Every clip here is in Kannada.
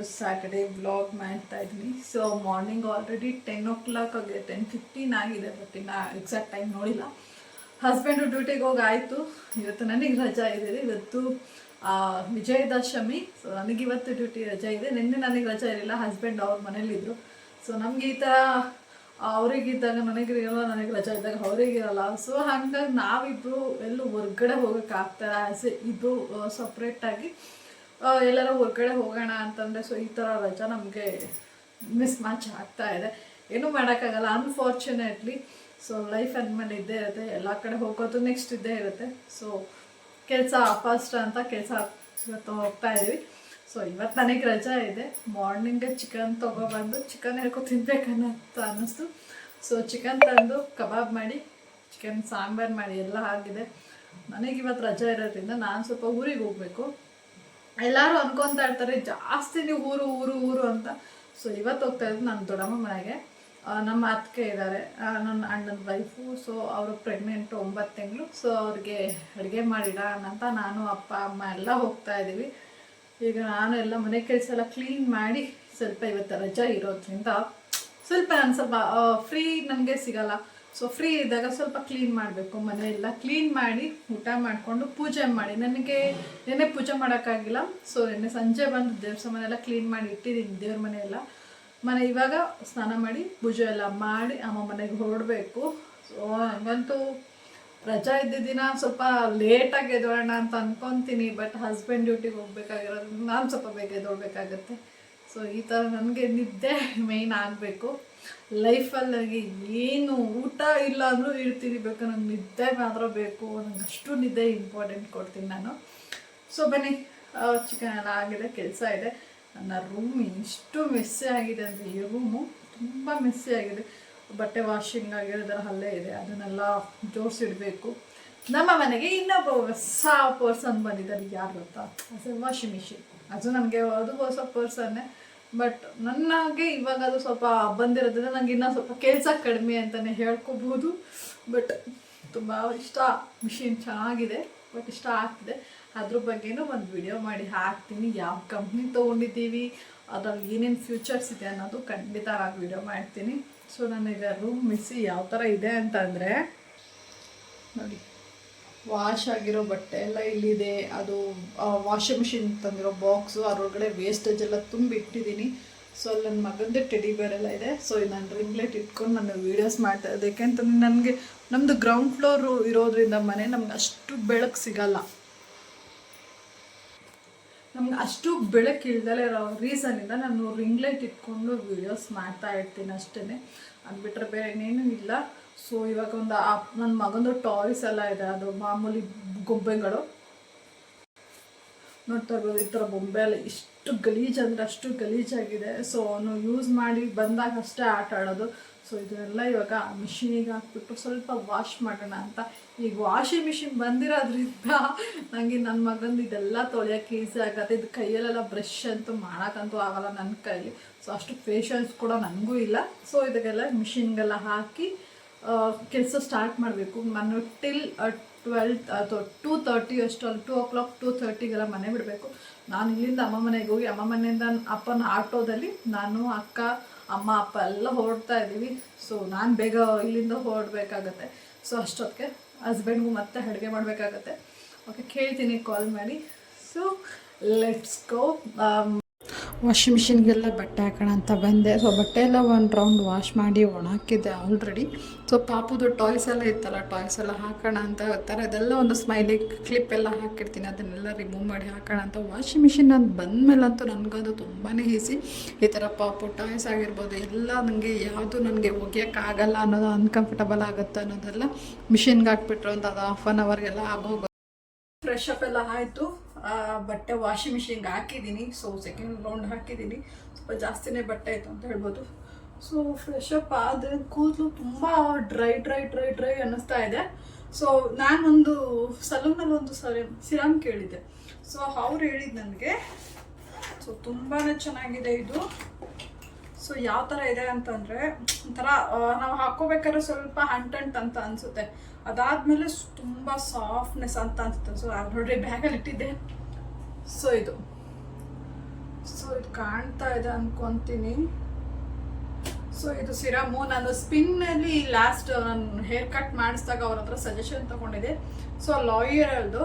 ಒಂದು ಸ್ಯಾಟರ್ಡೇ ಬ್ಲಾಗ್ ಮಾಡ್ತಾ ಇದ್ದೀನಿ so morning already ten o'clock ಆಗಿದೆ ಟೆನ್ ಫಿಫ್ಟೀನ್ ಆಗಿದೆ ಬಟ್ ಇನ್ನು ಎಕ್ಸಾಕ್ಟ್ ಟೈಮ್ ನೋಡಿಲ್ಲ. ಹಸ್ಬೆಂಡು ಡ್ಯೂಟಿಗೆ ಹೋಗಿ ಆಯಿತು. ಇವತ್ತು ನನಗೆ ರಜಾ ಇದೆ. ಇವತ್ತು ವಿಜಯದಶಮಿ. ಸೊ ನನಗೆ ಇವತ್ತು ಡ್ಯೂಟಿ ರಜಾ ಇದೆ. ನಿನ್ನೆ ನನಗೆ ರಜಾ ಇರಲಿಲ್ಲ. ಹಸ್ಬೆಂಡ್ ಅವ್ರ ಮನೇಲಿದ್ದರು ಸೊ ನಮಗೆ ಈ ಥರ ಅವ್ರಿಗಿದ್ದಾಗ ನನಗಿರಲ್ಲ ನನಗೆ ರಜಾ ಇದ್ದಾಗ ಅವರಿಗಿರಲ್ಲ ಸೊ ಹಂಗಾಗಿ ನಾವಿಬ್ರು ಎಲ್ಲೂ ಹೊರ್ಗಡೆ ಹೋಗೋಕ್ಕಾಗ್ತಾರೆ ಎ ಇಬ್ರು ಸಪ್ರೇಟಾಗಿ ಎಲ್ಲರೂ ಹೊರ್ಗಡೆ ಹೋಗೋಣ ಅಂತಂದರೆ ಸೊ ಈ ಥರ ರಜಾ ನಮಗೆ ಮಿಸ್ ಮ್ಯಾಚ್ ಆಗ್ತಾ ಇದೆ. ಏನೂ ಮಾಡೋಕ್ಕಾಗಲ್ಲ. ಅನ್ಫಾರ್ಚುನೇಟ್ಲಿ ಸೊ ಲೈಫ್ ಅಂದಮೇಲೆ ಇದ್ದೇ ಇರುತ್ತೆ. ಎಲ್ಲ ಕಡೆ ಹೋಗೋದು ನೆಕ್ಸ್ಟ್ ಇದ್ದೇ ಇರುತ್ತೆ. ಸೊ ಕೆಲಸ ಫಾಸ್ಟ್ ಅಂತ ಕೆಲಸ ಇವತ್ತು ಹೋಗ್ತಾ ಇದ್ದೀವಿ ಸೊ ಇವತ್ತು ನನಗೆ ರಜಾ ಇದೆ. ಮಾರ್ನಿಂಗ್ ಚಿಕನ್ ತೊಗೊಬಂದು ಚಿಕನ್ ಹೇಳ್ಕೊ ತಿನ್ಬೇಕನ್ನಂತ ಅನ್ನಿಸ್ತು. ಸೊ ಚಿಕನ್ ತಂದು ಕಬಾಬ್ ಮಾಡಿ ಚಿಕನ್ ಸಾಂಬಾರು ಮಾಡಿ ಎಲ್ಲ ಆಗಿದೆ ನನಗೆ ಇವತ್ತು ರಜಾ ಇರೋದ್ರಿಂದ ನಾನು ಸ್ವಲ್ಪ ಊರಿಗೆ ಹೋಗಬೇಕು. ಎಲ್ಲರೂ ಅನ್ಕೊಂತಾ ಇರ್ತಾರೆ, ಜಾಸ್ತಿ ನೀವು ಊರು ಊರು ಊರು ಅಂತ. ಸೊ ಇವತ್ತು ಹೋಗ್ತಾ ಇರೋದು ನನ್ನ ದೊಡ್ಡಮ್ಮ ಮನೆಗೆ. ನಮ್ಮ ಅತ್ತಿಗೆ ಇದ್ದಾರೆ. ನನ್ನ ಅಣ್ಣನ ವೈಫು ಸೊ ಅವರು ಪ್ರೆಗ್ನೆಂಟು ಒಂಬತ್ತು ತಿಂಗಳು. ಸೊ ಅವ್ರಿಗೆ ಅಡುಗೆ ಮಾಡಿಡೋಣ ಅಂತ ನಾನು, ಅಪ್ಪ, ಅಮ್ಮ ಎಲ್ಲ ಹೋಗ್ತಾ ಇದ್ದೀವಿ. ಈಗ ನಾನು ಎಲ್ಲ ಮನೆ ಕೆಲಸ ಎಲ್ಲ ಕ್ಲೀನ್ ಮಾಡಿ ಸ್ವಲ್ಪ ಇವತ್ತು ರಜಾ ಇರೋದ್ರಿಂದ ಸ್ವಲ್ಪ ನಾನು ಸ್ವಲ್ಪ ಫ್ರೀ ನನಗೆ ಸಿಗಲ್ಲ. ಸೊ ಫ್ರೀ ಇದ್ದಾಗ ಸ್ವಲ್ಪ ಕ್ಲೀನ್ ಮಾಡಬೇಕು ಮನೆಯೆಲ್ಲ. ಕ್ಲೀನ್ ಮಾಡಿ ಊಟ ಮಾಡಿಕೊಂಡು ಪೂಜೆ ಮಾಡಿ. ನನಗೆ ನೆನ್ನೆ ಪೂಜೆ ಮಾಡೋಕ್ಕಾಗಿಲ್ಲ. ಸೊ ನೆನ್ನೆ ಸಂಜೆ ಬಂದು ದೇವ್ರ ಮನೆಯೆಲ್ಲ ಕ್ಲೀನ್ ಮಾಡಿ ಇಟ್ಟಿದ್ದೀನಿ ದೇವ್ರ ಮನೆಯೆಲ್ಲ. ಮನೆ ಇವಾಗ ಸ್ನಾನ ಮಾಡಿ ಪೂಜೆ ಎಲ್ಲ ಮಾಡಿ ಅಮ್ಮ ಮನೆಗೆ ಹೊರಡಬೇಕು. ಸೊ ಹಂಗಂತೂ ರಜಾ ಇದ್ದ ಸ್ವಲ್ಪ ಲೇಟಾಗಿ ಎದ್ದೋಣ ಅಂತ ಅಂದ್ಕೊತೀನಿ ಬಟ್ ಹಸ್ಬೆಂಡ್ ಡ್ಯೂಟಿಗೆ ಹೋಗ್ಬೇಕಾಗಿರೋದ್ರಿಂದ ನಾನು ಸ್ವಲ್ಪ ಬೇಗ ಎದ್ದೋಳ್ಬೇಕಾಗತ್ತೆ ಸೊ ಈ ಥರ ನನಗೆ ನಿದ್ದೆ ಮೇಯ್ನ್ ಆಗಬೇಕು. ಲೈಫಲ್ಲಿ ನನಗೆ ಏನು ಊಟ ಇಲ್ಲ ಅಂದರೂ ಇರ್ತೀನಿ ಬೇಕು? ನಂಗೆ ನಿದ್ದೆ ಮಾತ್ರ ಬೇಕು. ನಂಗೆ ಅಷ್ಟು ನಿದ್ದೆ ಇಂಪಾರ್ಟೆಂಟ್ ಕೊಡ್ತೀನಿ ನಾನು. ಸೊ ಬನ್ನಿ. ಚಿಕನ್ ಎಲ್ಲ ಆಗಿದೆ, ಕೆಲಸ ಇದೆ. ನನ್ನ ರೂಮ್ ಇಷ್ಟು ಮೆಸ್ಸಿ ಆಗಿದೆ ಅಂದರೆ ಈ ರೂಮು ತುಂಬ ಮೆಸ್ಸಿ ಆಗಿದೆ. ಬಟ್ಟೆ ವಾಷಿಂಗ್ ಆಗಿರೋದರ ಅಲ್ಲೇ ಇದೆ. ಅದನ್ನೆಲ್ಲ ಜೋಡಿಸಿಡಬೇಕು ನಮ್ಮ ಮನೆಗೆ ಇನ್ನೊಬ್ಬ ಹೊಸ ಪರ್ಸನ್ ಬಂದಿದ್ದಾರೆ. ಯಾರು ಗೊತ್ತಾ? ವಾಷಿಂಗ್ ಮಿಷಿನ್ ಅದು ನನಗೆ ಅದು ಹೊಸ ಪರ್ಸನ್ನೇ ಬಟ್ ನನಗೆ ಇವಾಗ ಅದು ಸ್ವಲ್ಪ ಬಂದಿರೋದ್ರಿಂದ ನನಗೆ ಇನ್ನೂ ಸ್ವಲ್ಪ ಕೆಲಸ ಕಡಿಮೆ ಅಂತಲೇ ಹೇಳ್ಕೊಬೋದು ಬಟ್ ತುಂಬ ಇಷ್ಟ ಮಿಷಿನ್ ಚೆನ್ನಾಗಿದೆ ಬಟ್ ಇಷ್ಟ ಆಗ್ತಿದೆ. ಅದ್ರ ಬಗ್ಗೆನೂ ಒಂದು ವಿಡಿಯೋ ಮಾಡಿ ಹಾಕ್ತೀನಿ. ಯಾವ ಕಂಪ್ನಿ ತೊಗೊಂಡಿದ್ದೀವಿ, ಅದ್ರಲ್ಲಿ ಏನೇನು ಫ್ಯೂಚರ್ಸ್ ಇದೆ ಅನ್ನೋದು ಖಂಡಿತ ನಾನು ವಿಡಿಯೋ ಮಾಡ್ತೀನಿ. ಸೊ ನನಗೆ ರೂಮ್ ಮಿಸ್ಸಿ ಯಾವ ಥರ ಇದೆ ಅಂತಂದರೆ, ನೋಡಿ. ವಾಶ್ ಆಗಿರೋ ಬಟ್ಟೆ ಎಲ್ಲ ಇಲ್ಲಿದೆ. ಅದು ವಾಷಿಂಗ್ ಮಿಷಿನ್ ತಂದಿರೋ ಬಾಕ್ಸು ಅದ್ರೊಳಗಡೆ ವೇಸ್ಟೇಜ್ ಎಲ್ಲ ತುಂಬಿ ಇಟ್ಟಿದ್ದೀನಿ ಸೊ ಅಲ್ಲಿ ನನ್ನ ಮಗಂದೇ ಟೆಡಿ ಬೇರ್ ಎಲ್ಲ ಇದೆ. ಸೊ ನಾನು ರಿಂಗ್ ಲೈಟ್ ಇಟ್ಕೊಂಡು ನಾನು ವೀಡಿಯೋಸ್ ಮಾಡ್ತಾ ಇದ್ದೆ. ಯಾಕೆಂತಂದ್ರೆ ನನಗೆ ನಮ್ಮದು ಗ್ರೌಂಡ್ ಫ್ಲೋರು ಇರೋದ್ರಿಂದ ಮನೆ ನಮ್ಗೆ ಅಷ್ಟು ಬೆಳಕು ಸಿಗಲ್ಲ. ನಮ್ಗೆ ಅಷ್ಟು ಬೆಳಕು ಇಲ್ದಲೇ ಇರೋ ರೀಸನಿಂದ ನಾನು ರಿಂಗ್ ಲೈಟ್ ಇಟ್ಕೊಂಡು ವೀಡಿಯೋಸ್ ಮಾಡ್ತಾ ಇರ್ತೀನಿ ಅಷ್ಟೇ ಅದು ಬಿಟ್ಟರೆ ಬೇರೆ ಇನ್ನೇನು ಇಲ್ಲ. ಸೊ ಇವಾಗ ಒಂದು ನನ್ನ ಮಗಂದು ಟಾಯ್ಸ್ ಎಲ್ಲ ಇದೆ. ಅದು ಮಾಮೂಲಿ ಗೊಂಬೆಗಳು. ನೋಡ್ತಾ ಇರ್ಬೋದು, ಈ ಥರ ಬೊಂಬೆ ಎಲ್ಲ ಇಷ್ಟು ಗಲೀಜ್ ಅಂದರೆ ಅಷ್ಟು ಗಲೀಜಾಗಿದೆ ಸೊ ಅವನು ಯೂಸ್ ಮಾಡಿ ಬಂದಾಗ ಅಷ್ಟೇ ಆಟ ಆಡೋದು. ಸೊ ಇದನ್ನೆಲ್ಲ ಇವಾಗ ಮಿಷಿನಿಗೆ ಹಾಕ್ಬಿಟ್ಟು ಸ್ವಲ್ಪ ವಾಶ್ ಮಾಡೋಣ ಅಂತ. ಈಗ ವಾಷಿಂಗ್ ಮಿಷಿನ್ ಬಂದಿರೋದ್ರಿಂದ ನನಗೆ ನನ್ನ ಮಗಂದು ಇದೆಲ್ಲ ತೊಳೆಯೋಕ್ಕೆ ಈಸಿ ಆಗತ್ತೆ. ಇದು ಕೈಯಲ್ಲೆಲ್ಲ ಬ್ರಷ್ ಅಂತೂ ಮಾಡೋಕ್ಕಂತೂ ಆಗಲ್ಲ ನನ್ನ ಕೈಲಿ. ಸೊ ಅಷ್ಟು ಪೇಷನ್ಸ್ ಕೂಡ ನನಗೂ ಇಲ್ಲ. ಸೊ ಇದಕ್ಕೆಲ್ಲ ಮಿಷಿನ್ಗೆಲ್ಲ ಹಾಕಿ ಕೆಲಸ ಸ್ಟಾರ್ಟ್ ಮಾಡಬೇಕು. ನಾನು ಟಿಲ್ ಟ್ವೆಲ್ ಅಥವಾ ಟೂ ತರ್ಟಿ ಅಷ್ಟಲ್ಲಿ ಟೂ ಓ ಕ್ಲಾಕ್ ಟೂ ತರ್ಟಿಗೆಲ್ಲ ಮನೆ ಬಿಡಬೇಕು. ನಾನು ಇಲ್ಲಿಂದ ಅಮ್ಮ ಮನೆಗೆ ಹೋಗಿ, ಅಮ್ಮ ಮನೆಯಿಂದ ಅಪ್ಪನ ಆಟೋದಲ್ಲಿ ನಾನು, ಅಕ್ಕ, ಅಮ್ಮ, ಅಪ್ಪ ಎಲ್ಲ ಹೊರಡ್ತಾ ಇದ್ದೀವಿ. ಸೊ ನಾನು ಬೇಗ ಇಲ್ಲಿಂದ ಹೊರಡಬೇಕಾಗತ್ತೆ. ಸೊ ಅಷ್ಟೊತ್ತಿಗೆ ಹಸ್ಬೆಂಡ್ಗೂ ಮತ್ತೆ ಅಡುಗೆ ಮಾಡಬೇಕಾಗತ್ತೆ. ಓಕೆ ಕೇಳ್ತೀನಿ ಕಾಲ್ ಮಾಡಿ. ಸೊ ಲೆಟ್ಸ್ ಗೋ ವಾಷಿಂಗ್ ಮಿಷಿನ್ಗೆಲ್ಲ ಬಟ್ಟೆ ಹಾಕೋಣ ಅಂತ ಬಂದೆ. ಸೊ ಬಟ್ಟೆ ಎಲ್ಲ ಒಂದು ರೌಂಡ್ ವಾಶ್ ಮಾಡಿ ಒಣಾಕಿದ್ದೆ ಆಲ್ರೆಡಿ ಸೊ ಪಾಪುದು ಟಾಯ್ಸ್ ಎಲ್ಲ ಇತ್ತಲ್ಲ ಟಾಯ್ಸ್ ಎಲ್ಲ ಹಾಕೋಣ ಅಂತ ಥರ ಅದೆಲ್ಲ ಒಂದು ಸ್ಮೈಲಿ ಕ್ಲಿಪ್ ಎಲ್ಲ ಹಾಕಿರ್ತೀನಿ. ಅದನ್ನೆಲ್ಲ ರಿಮೂವ್ ಮಾಡಿ ಹಾಕೋಣ ಅಂತ. ವಾಷಿಂಗ್ ಮಿಷಿನ್ ನಾನು ಬಂದಮೇಲಂತೂ ನನಗದು ತುಂಬಾ ಈಸಿ ಈ ಥರ ಪಾಪು ಟಾಯ್ಸ್ ಆಗಿರ್ಬೋದು, ಎಲ್ಲ ನನಗೆ ಯಾವುದು ನನಗೆ ಒಗೆಯೋಕ್ಕಾಗಲ್ಲ ಅನ್ನೋದು ಅನ್ಕಂಫರ್ಟಬಲ್ ಆಗುತ್ತೆ ಅನ್ನೋದೆಲ್ಲ ಮಿಷಿನ್ಗೆ ಹಾಕ್ಬಿಟ್ರು ಅಂತ ಅದು ಹಾಫ್ ಆನ್ ಅವರ್ಗೆಲ್ಲ ಆಗೋಗ ಫ್ರೆಶ್ ಅಪ್ ಎಲ್ಲ ಆಯಿತು. ಬಟ್ಟೆ ವಾಷಿಂಗ್ ಮಿಷಿನ್ಗೆ ಹಾಕಿದ್ದೀನಿ. ಸೊ ಸೆಕೆಂಡ್ ರೌಂಡ್ ಹಾಕಿದ್ದೀನಿ. ಸ್ವಲ್ಪ ಜಾಸ್ತಿನೇ ಬಟ್ಟೆ ಆಯಿತು ಅಂತ ಹೇಳ್ಬೋದು. ಸೊ ಫ್ರೆಶ್ ಅಪ್ ಆದರೆ ಕೂದಲು ತುಂಬ ಡ್ರೈ ಡ್ರೈ ಡ್ರೈ ಡ್ರೈ ಅನ್ನಿಸ್ತಾ ಇದೆ. ಸೊ ನಾನೊಂದು ಸಲೂನಲ್ಲಿ ಒಂದು ಸರಿ ಸಿರಾಮ್ ಕೇಳಿದ್ದೆ. ಸೊ ಅವ್ರು ಹೇಳಿದ್ದು ನನಗೆ ಸೊ ತುಂಬಾ ಚೆನ್ನಾಗಿದೆ ಇದು. ಸೊ ಯಾವ ಥರ ಇದೆ ಅಂತಂದರೆ, ಒಂಥರ ನಾವು ಹಾಕೋಬೇಕಾದ್ರೆ ಸ್ವಲ್ಪ ಹಂಟಂಟ್ ಅಂತ ಅನಿಸುತ್ತೆ. ಅದಾದಮೇಲೆ ತುಂಬ ಸಾಫ್ಟ್ನೆಸ್ ಅಂತ ಅನ್ಸುತ್ತೆ. ಸೊ ನೋಡ್ರಿ, ಬ್ಯಾಗಲ್ಲಿ ಇಟ್ಟಿದ್ದೆ. ಸೊ ಇದು. ಸೊ ಇದು ಕಾಣ್ತಾ ಇದೆ ಅನ್ಕೊಂತೀನಿ. ಸೊ ಇದು ಸಿರಮು. ನಾನು ಸ್ಪಿನ್ನಲ್ಲಿ ಲಾಸ್ಟ್ ನಾನು ಹೇರ್ ಕಟ್ ಮಾಡಿಸಿದಾಗ ಅವ್ರ ಹತ್ರ ಸಜೆಷನ್ ತಗೊಂಡಿದ್ದೆ. ಸೊ ಲಾಯರಲ್ದು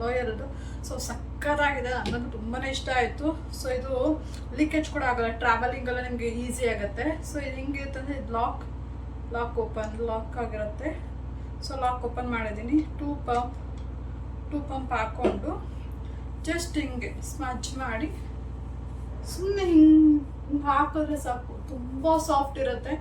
ಲಾಯರ್ದು ಸೊ ಸಕ್ಕತ್ತಾಗಿದೆ. ನನಗೆ ತುಂಬಾ ಇಷ್ಟ ಆಯಿತು. ಸೊ ಇದು ಲೀಕೇಜ್ ಕೂಡ ಆಗಲ್ಲ. ಟ್ರಾವೆಲಿಂಗ್ ಎಲ್ಲ ನಿಮಗೆ ಈಸಿ ಆಗುತ್ತೆ. ಸೊ ಇದು ಹಿಂಗಿರುತ್ತೆ ಇದು ಲಾಕ್ ಲಾಕ್ ಓಪನ್ ಲಾಕ್ ಆಗಿರುತ್ತೆ. ಸೊ ಲಾಕ್ ಓಪನ್ ಮಾಡಿದ್ದೀನಿ. ಟೂ ಪಂಪ್ ಟೂ ಪಂಪ್ ಹಾಕ್ಕೊಂಡು ಜಸ್ಟ್ ಹಿಂಗೆ ಸ್ಮಚ್ ಮಾಡಿ. ಸುಮ್ಮನೆ ಹಿಂಗೆ ಹಾಕಿದ್ರೆ ಸಾಕು. ತುಂಬ ಸಾಫ್ಟ್ ಇರುತ್ತೆ.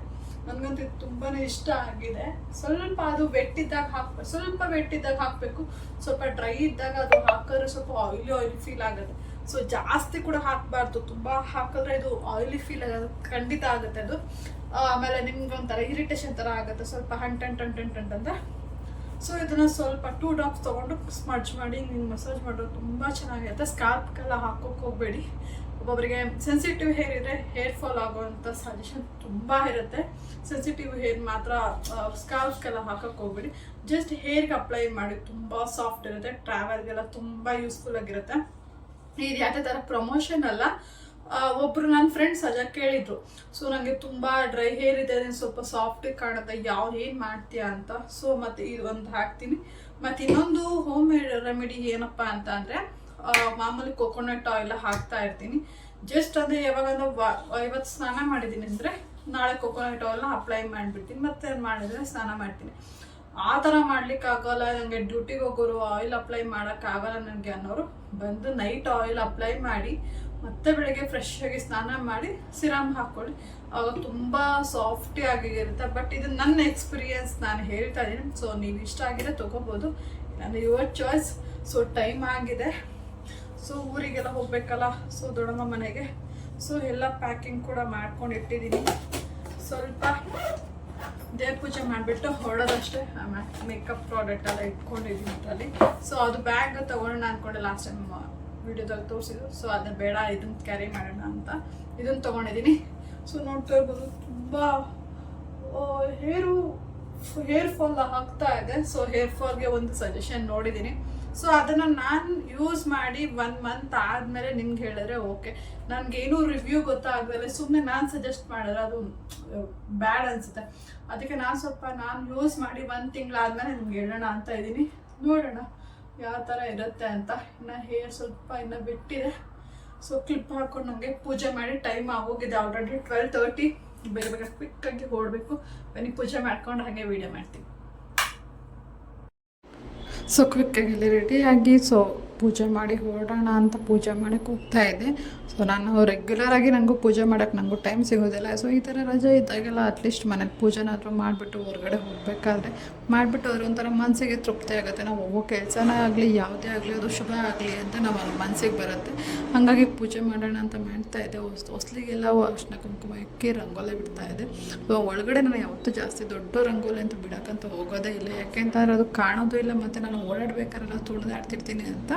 ನನಗಂತೂ ಇದು ತುಂಬಾ ಇಷ್ಟ ಆಗಿದೆ. ಸ್ವಲ್ಪ ಅದು ವೆಟ್ಟಿದ್ದಾಗ ಹಾಕ್ಬೇಕು ಸ್ವಲ್ಪ ವೆಟ್ಟಿದ್ದಾಗ ಹಾಕಬೇಕು. ಸ್ವಲ್ಪ ಡ್ರೈ ಇದ್ದಾಗ ಅದು ಹಾಕಿದ್ರೆ ಸ್ವಲ್ಪ ಆಯಿಲಿ ಆಯಿಲಿ ಫೀಲ್ ಆಗುತ್ತೆ. ಸೊ ಜಾಸ್ತಿ ಕೂಡ ಹಾಕಬಾರ್ದು. ತುಂಬ ಹಾಕಿದ್ರೆ ಇದು ಆಯಿಲಿ ಫೀಲ್ ಆಗೋದು, ಖಂಡಿತ ಆಗುತ್ತೆ ಅದು. ಆಮೇಲೆ ನಿಮ್ಗೆ ಒಂಥರ ಇರಿಟೇಷನ್ ಥರ ಆಗುತ್ತೆ. ಸ್ವಲ್ಪ ಹಂಟ್ ಹಂಟ್ ಹಂಟ್ ಹಂಟ್ ಹಂಟ್ ಅಂತ. ಸೊ ಇದನ್ನ ಸ್ವಲ್ಪ ಟೂ ಡ್ರಾಪ್ಸ್ ತೊಗೊಂಡು ಸ್ಮಡ್ಜ್ ಮಾಡಿ ನೀವು ಮಸಾಜ್ ಮಾಡೋದು ತುಂಬ ಚೆನ್ನಾಗಿರುತ್ತೆ. ಸ್ಕಾಲ್ಪ್ಗೆಲ್ಲ ಹಾಕೋಕೆ ಹೋಗಬೇಡಿ. ಒಬ್ಬೊಬ್ಬರಿಗೆ ಸೆನ್ಸಿಟಿವ್ ಹೇರ್ ಇದ್ರೆ ಹೇರ್ ಫಾಲ್ ಆಗುವಂಥ ಸಜೆಷನ್ ತುಂಬ ಇರುತ್ತೆ. ಸೆನ್ಸಿಟಿವ್ ಹೇರ್ ಮಾತ್ರ ಸ್ಕಾಲ್ಪ್ಗೆಲ್ಲ ಹಾಕೋಕೆ ಹೋಗ್ಬೇಡಿ. ಜಸ್ಟ್ ಹೇರ್ಗೆ ಅಪ್ಲೈ ಮಾಡಿ, ತುಂಬ ಸಾಫ್ಟ್ ಇರುತ್ತೆ. ಟ್ರಾವೆಲ್ಗೆಲ್ಲ ತುಂಬ ಯೂಸ್ಫುಲ್ ಆಗಿರುತ್ತೆ. ಇದು ಯಾವುದೇ ಥರ ಪ್ರಮೋಷನ್ ಅಲ್ಲ ಒಬ್ರು ನನ್ನ ಫ್ರೆಂಡ್ ಸಜಾ ಕೇಳಿದ್ರು. ಸೊ ನನಗೆ ತುಂಬ ಡ್ರೈ ಹೇರ್ ಇದೆ ಸ್ವಲ್ಪ ಸಾಫ್ಟ್ ಕಾಣುತ್ತೆ ಯಾವ ಏನು ಮಾಡ್ತೀಯಾ ಅಂತ. ಸೊ ಮತ್ತೆ ಇದು ಒಂದು ಹಾಕ್ತೀನಿ. ಮತ್ತು ಇನ್ನೊಂದು ಹೋಮ್ ಮೇಡ್ ರೆಮಿಡಿ ಏನಪ್ಪ ಅಂತ ಅಂದರೆ ಮಾಮೂಲಿ ಕೊಕೊನಟ್ ಆಯಿಲ್ ಹಾಕ್ತಾ ಇರ್ತೀನಿ. ಜಸ್ಟ್ ಅಂದರೆ ಯಾವಾಗಂದ್ರೆ ಇವತ್ತು ಸ್ನಾನ ಮಾಡಿದ್ದೀನಿ ಅಂದರೆ, ನಾಳೆ ಕೊಕೊನಟ್ ಆಯಿಲ್ನ ಅಪ್ಲೈ ಮಾಡಿಬಿಡ್ತೀನಿ. ಮತ್ತೆ ಮಾಡಿದ್ರೆ ಸ್ನಾನ ಮಾಡ್ತೀನಿ. ಆ ಥರ ಮಾಡ್ಲಿಕ್ಕೆ ಆಗೋಲ್ಲ ನನಗೆ ಡ್ಯೂಟಿಗೆ ಹೋಗೋರು ಆಯಿಲ್ ಅಪ್ಲೈ ಮಾಡೋಕ್ಕಾಗಲ್ಲ ನನಗೆ ಅನ್ನೋರು. ಬಂದು ನೈಟ್ ಆಯಿಲ್ ಅಪ್ಲೈ ಮಾಡಿ, ಮತ್ತೆ ಬೆಳಗ್ಗೆ ಫ್ರೆಶ್ ಆಗಿ ಸ್ನಾನ ಮಾಡಿ ಸಿರಾಮ್ ಹಾಕೊಳ್ಳಿ ಅವಾಗ ತುಂಬ ಸಾಫ್ಟಿ ಆಗಿರುತ್ತೆ ಬಟ್ ಇದು ನನ್ನ ಎಕ್ಸ್ಪೀರಿಯನ್ಸ್ ನಾನು ಹೇಳ್ತಾ ಇದ್ದೀನಿ. ಸೊ ನೀವು ಇಷ್ಟ ಆಗಿದೆ ತೊಗೋಬೋದು. ನಾನು ಯುವರ್ ಚಾಯ್ಸ್ ಸೊ ಟೈಮ್ ಆಗಿದೆ. ಸೊ ಊರಿಗೆಲ್ಲ ಹೋಗ್ಬೇಕಲ್ಲ? ಸೊ ದೊಡ್ಡಮ್ಮ ಮನೆಗೆ. ಸೊ ಎಲ್ಲ ಪ್ಯಾಕಿಂಗ್ ಕೂಡ ಮಾಡ್ಕೊಂಡು ಇಟ್ಟಿದ್ದೀನಿ. ಸ್ವಲ್ಪ ದೇವ್ರ ಪೂಜೆ ಮಾಡಿಬಿಟ್ಟು ಹೊರಡೋದಷ್ಟೇ ಮೇಕಪ್ ಪ್ರಾಡಕ್ಟ್ ಎಲ್ಲ ಇಟ್ಕೊಂಡಿದ್ದೀನಿ ಅದರಲ್ಲಿ. ಸೊ ಅದು ಬ್ಯಾಗ್ ತೊಗೊಳೋಣ ಅಂದ್ಕೊಂಡೆ ಲಾಸ್ಟ್ ಟೈಮ್ ವಿಡಿಯೋದಲ್ಲಿ ತೋರಿಸಿದ್ರು ಸೊ ಅದನ್ನ ಬೇಡ ಇದನ್ನ ಕ್ಯಾರಿ ಮಾಡೋಣ ಅಂತ ಇದನ್ನ ತೊಗೊಂಡಿದ್ದೀನಿ ಸೊ ನೋಡ್ತಾ ಇರ್ಬೋದು, ತುಂಬ ಹೇರು ಹೇರ್ ಫಾಲ್ ಆಗ್ತಾ ಇದೆ. ಸೊ ಹೇರ್ ಫಾಲ್ಗೆ ಒಂದು ಸಜೆಷನ್ ನೋಡಿದ್ದೀನಿ ಸೊ ಅದನ್ನು ನಾನು ಯೂಸ್ ಮಾಡಿ ಒನ್ ಮಂತ್ ಆದಮೇಲೆ ನಿಮ್ಗೆ ಹೇಳಿದ್ರೆ ಓಕೆ ನನಗೇನು ರಿವ್ಯೂ ಗೊತ್ತಾಗದಲ್ಲೇ. ಸುಮ್ಮನೆ ನಾನು ಸಜೆಸ್ಟ್ ಮಾಡಿದ್ರೆ ಅದು ಬ್ಯಾಡ್ ಅನಿಸುತ್ತೆ. ಅದಕ್ಕೆ ನಾನು ಸ್ವಲ್ಪ ನಾನು ಯೂಸ್ ಮಾಡಿ ಒಂದು ತಿಂಗಳಾದ್ಮೇಲೆ ನಿಮ್ಗೆ ಹೇಳೋಣ ಅಂತ ಇದ್ದೀನಿ ನೋಡೋಣ ಯಾವ ಥರ ಇರುತ್ತೆ ಅಂತ. ಇನ್ನು ಹೇರ್ ಸ್ವಲ್ಪ ಇನ್ನು ಬಿಟ್ಟಿದೆ. ಸೊ ಕ್ಲಿಪ್ ಹಾಕೊಂಡು ನನಗೆ ಪೂಜೆ ಮಾಡಿ ಟೈಮ್ ಆಗೋಗಿದೆ. ಆಲ್ರೆಡಿ ಟ್ವೆಲ್ ತರ್ಟಿ ಬೇಗ ಬೇಗ ಕ್ವಿಕ್ಕಾಗಿ ಹೊರಡಬೇಕು ಬನ್ನಿ, ಪೂಜೆ ಮಾಡ್ಕೊಂಡು ಹಾಗೆ ವೀಡಿಯೋ ಮಾಡ್ತೀನಿ ಸೊ ಕ್ವಿಕ್ಕಾಗಿ ರೆಡಿಯಾಗಿ ಸೊ ಪೂಜೆ ಮಾಡಿ ಹೊರಡೋಣ ಅಂತ ಪೂಜೆ ಮಾಡೋಕ್ಕೆ ಹೋಗ್ತಾ ಇದ್ದೆ. ಸೊ ನಾನು ರೆಗ್ಯುಲರಾಗಿ ನನಗೂ ಪೂಜೆ ಮಾಡೋಕ್ಕೆ ನನಗೂ ಟೈಮ್ ಸಿಗೋದಿಲ್ಲ. ಸೊ ಈ ಥರ ರಜೆ ಇದ್ದಾಗೆಲ್ಲ ಅಟ್ಲೀಸ್ಟ್ ಮನೇಲಿ ಪೂಜೆನಾದರೂ ಮಾಡಿಬಿಟ್ಟು ಹೊರಗಡೆ ಹೋಗಬೇಕಾದ್ರೆ ಮಾಡಿಬಿಟ್ಟು ಅದ್ರ ಒಂಥರ ಮನಸ್ಸಿಗೆ ತೃಪ್ತಿ ಆಗುತ್ತೆ. ನಾವು ಹೋಗೋ ಕೆಲಸನೇ ಆಗಲಿ, ಯಾವುದೇ ಆಗಲಿ, ಅದು ಶುಭ ಆಗಲಿ ಅಂತ ನಾವು ಮನಸ್ಸಿಗೆ ಬರುತ್ತೆ. ಹಾಗಾಗಿ ಪೂಜೆ ಮಾಡೋಣ ಅಂತ ಮಾಡ್ತಾ ಇದ್ದೆ. ಹೊಸ್, ಹೊಸ್ಲಿಗೆಲ್ಲ ಅರ್ಶಿನ ಕುಂಕುಮ ಇಕ್ಕಿ ರಂಗೋಲಿ ಬಿಡ್ತಾ ಇದೆ ಸೊ, ಒಳಗಡೆ ನಾನು ಯಾವತ್ತೂ ಜಾಸ್ತಿ ದೊಡ್ಡ ರಂಗೋಲಿ ಅಂತ ಬಿಡೋಕ್ಕಂತ ಹೋಗೋದೇ ಇಲ್ಲ. ಯಾಕೆಂತಂದ್ರೆ ಅದು ಕಾಣೋದು ಇಲ್ಲ. ಮತ್ತು ನಾನು ಓಡಾಡ್ಬೇಕಾರೆಲ್ಲ ತುಳಿದಾಡ್ತಿರ್ತೀನಿ ಅಂತ.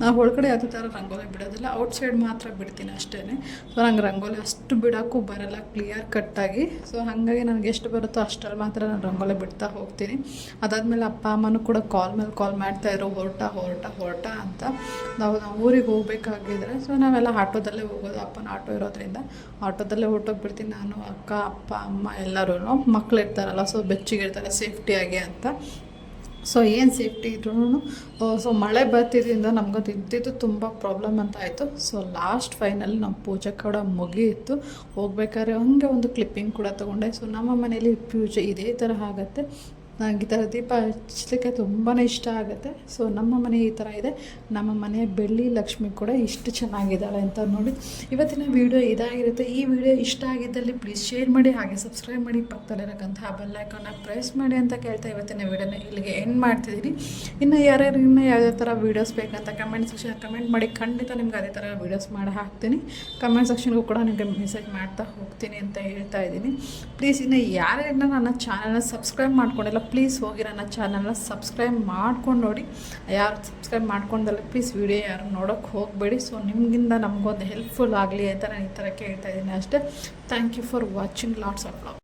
ನಾವು ಒಳಗಡೆ ಯಾವುದೇ ಥರ ರಂಗೋಲಿ ಬಿಡೋದಿಲ್ಲ. ಔಟ್ಸೈಡ್ ಮಾತ್ರ ಬಿಡ್ತೀನಿ ಅಷ್ಟೇ ಸೊ ನಂಗೆ ರಂಗೋಲಿ ಅಷ್ಟು ಬಿಡೋಕ್ಕೂ ಬರಲ್ಲ ಕ್ಲಿಯರ್ ಕಟ್ಟಾಗಿ ಸೊ ಹಾಗಾಗಿ ನನಗೆ ಎಷ್ಟು ಬರುತ್ತೋ ಅಷ್ಟರಲ್ಲಿ ಮಾತ್ರ ನಾನು ರಂಗೋಲಿ ಬಿಡ್ತಾ ಹೋಗ್ತೀನಿ. ಅದಾದಮೇಲೆ ಅಪ್ಪ ಅಮ್ಮನೂ ಕೂಡ ಕಾಲ್ ಮೇಲೆ ಕಾಲ್ ಮಾಡ್ತಾಯಿದ್ರು ಹೊರಟ ಹೊರಟ ಹೊರಟ ಅಂತ. ನಾವು ನಾವು ಊರಿಗೆ ಹೋಗಬೇಕಾಗಿದ್ರೆ ಸೊ ನಾವೆಲ್ಲ ಆಟೋದಲ್ಲೇ ಹೋಗೋದು, ಅಪ್ಪನ ಆಟೋ ಇರೋದ್ರಿಂದ. ಆಟೋದಲ್ಲೇ ಹೊರಟೋಗ್ಬಿಡ್ತೀನಿ ನಾನು, ಅಕ್ಕ, ಅಪ್ಪ, ಅಮ್ಮ ಎಲ್ಲರೂ ಮಕ್ಕಳು ಇರ್ತಾರಲ್ಲ ಸೊ ಬೆಚ್ಚಿಗಿರ್ತಾರೆ ಸೇಫ್ಟಿಯಾಗಿ ಅಂತ. ಸೊ ಏನು ಸೇಫ್ಟಿ ಇದ್ರೂ ಸೊ ಮಳೆ ಬರ್ತಿದ್ದರಿಂದ ನಮ್ಗದು ಇದ್ದಿದ್ದು ತುಂಬ ಪ್ರಾಬ್ಲಮ್ ಅಂತ ಆಯಿತು. ಸೊ ಲಾಸ್ಟ್ ಫೈನಲ್ ನಮ್ಮ ಪೂಜೆ ಕೂಡ ಇತ್ತು ಹೋಗ್ಬೇಕಾದ್ರೆ ಹಂಗೆ ಒಂದು ಕ್ಲಿಪ್ಪಿಂಗ್ ಕೂಡ ತೊಗೊಂಡೆ. ಸೊ ನಮ್ಮ ಮನೇಲಿ ಪೂಜೆ ಇದೇ ಥರ ಆಗುತ್ತೆ. ನನಗೆ ಈ ಥರ ದೀಪ ಹಚ್ಚಲಿಕ್ಕೆ ತುಂಬಾ ಇಷ್ಟ ಆಗುತ್ತೆ. ಸೊ ನಮ್ಮ ಮನೆ ಈ ಥರ ಇದೆ. ನಮ್ಮ ಮನೆ ಬೆಳ್ಳಿ ಲಕ್ಷ್ಮಿ ಕೂಡ ಇಷ್ಟು ಚೆನ್ನಾಗಿದ್ದಾಳೆ ಅಂತ ನೋಡಿ. ಇವತ್ತಿನ ವಿಡಿಯೋ ಇದಾಗಿರುತ್ತೆ. ಈ ವಿಡಿಯೋ ಇಷ್ಟ ಆಗಿದ್ದಲ್ಲಿ ಪ್ಲೀಸ್ ಶೇರ್ ಮಾಡಿ, ಹಾಗೆ ಸಬ್ಸ್ಕ್ರೈಬ್ ಮಾಡಿ. ಪಕ್ಕದಲ್ಲಿರೋಕ್ಕಂತಹ ಬೆಲ್ಲೈಕನ್ನ ಪ್ರೆಸ್ ಮಾಡಿ ಅಂತ ಕೇಳ್ತಾ ಇವತ್ತಿನ ವಿಡಿಯೋನ ಇಲ್ಲಿಗೆ ಎಂಡ್ ಮಾಡ್ತಿದ್ದೀನಿ. ಇನ್ನು ಯಾರ್ಯಾರು ಇನ್ನೂ ಯಾವ್ಯಾವ ಥರ ವೀಡಿಯೋಸ್ ಬೇಕಂತ ಕಮೆಂಟ್ ಸೆಕ್ಷನ್ ಕಮೆಂಟ್ ಮಾಡಿ, ಖಂಡಿತ ನಿಮ್ಗೆ ಅದೇ ಥರ ವೀಡಿಯೋಸ್ ಮಾಡಿ ಹಾಕ್ತೀನಿ. ಕಮೆಂಟ್ ಸೆಕ್ಷನ್ಗೂ ಕೂಡ ನಿಮಗೆ ಮೆಸೇಜ್ ಮಾಡ್ತಾ ಹೋಗ್ತೀನಿ ಅಂತ ಹೇಳ್ತಾ ಇದ್ದೀನಿ. ಪ್ಲೀಸ್ ಇನ್ನು ಯಾರ್ಯಾರನ್ನ ನನ್ನ ಚಾನಲ್ನ ಸಬ್ಸ್ಕ್ರೈಬ್ ಮಾಡ್ಕೊಂಡಿಲ್ಲ ಪ್ಲೀಸ್ ಹೋಗಿ ನನ್ನ ಚಾನಲ್ನ ಸಬ್ಸ್ಕ್ರೈಬ್ ಮಾಡ್ಕೊಂಡು ನೋಡಿ. ಯಾರು ಸಬ್ಸ್ಕ್ರೈಬ್ ಮಾಡ್ಕೊಂಡಲ್ಲ ಪ್ಲೀಸ್ ವಿಡಿಯೋ ಯಾರು ನೋಡೋಕ್ಕೆ ಹೋಗಬೇಡಿ. ಸೊ ನಿಮಗಿಂದ ನಮಗೊಂದು ಹೆಲ್ಪ್ಫುಲ್ ಆಗಲಿ ಅಂತ ನಾನು ಈ ಥರ ಕೇಳ್ತಾ ಇದ್ದೀನಿ ಅಷ್ಟೇ. Thank you for watching lots of love